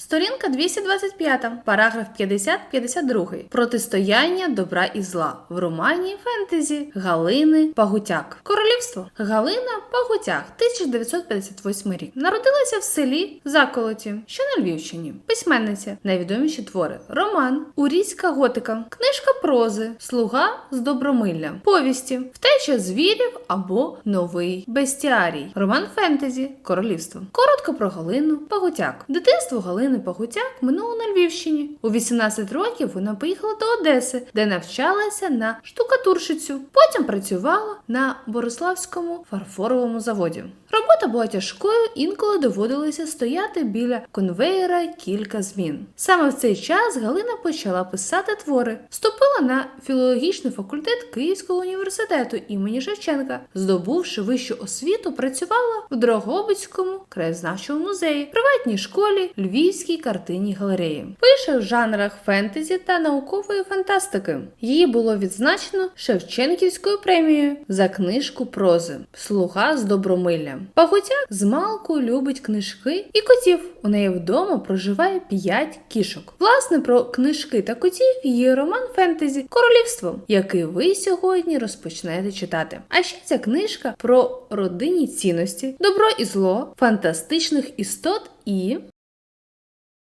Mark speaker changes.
Speaker 1: Сторінка 225, параграф 50-52. Протистояння добра і зла в романі фентезі Галини Пагутяк. Королівство Галина Пагутяк, 1958 рік. Народилася в селі Заколоті, що на Львівщині. Письменниця. Найвідоміші твори: роман, Урійська готика, книжка прози, Слуга з добромилля, повісті, втеча звірів або новий бестіарій, роман фентезі, королівство. Коротко про Галину Пагутяк. Дитинство Галини Пагутяк минуло на Львівщині. У 18 років вона поїхала до Одеси, де навчалася на штукатурщицю. Потім працювала на Бориславському фарфоровому заводі. Робота була тяжкою, інколи доводилося стояти біля конвеєра кілька змін. Саме в цей час Галина почала писати твори, вступила на філологічний факультет Київського університету імені Шевченка, здобувши вищу освіту, працювала в Дрогобицькому краєзнавчому музеї, приватній школі, Львівській картинній галереї. Пише в жанрах фентезі та наукової фантастики. Її було відзначено Шевченківською премією за книжку прози Слуга з добромилля. Пагутяк з малку любить книжки і котів. У неї вдома проживає п'ять кішок. Власне, про книжки та котів є роман фентезі Королівство, який ви сьогодні розпочнете читати. А ще ця книжка про родинні цінності, добро і зло, фантастичних істот і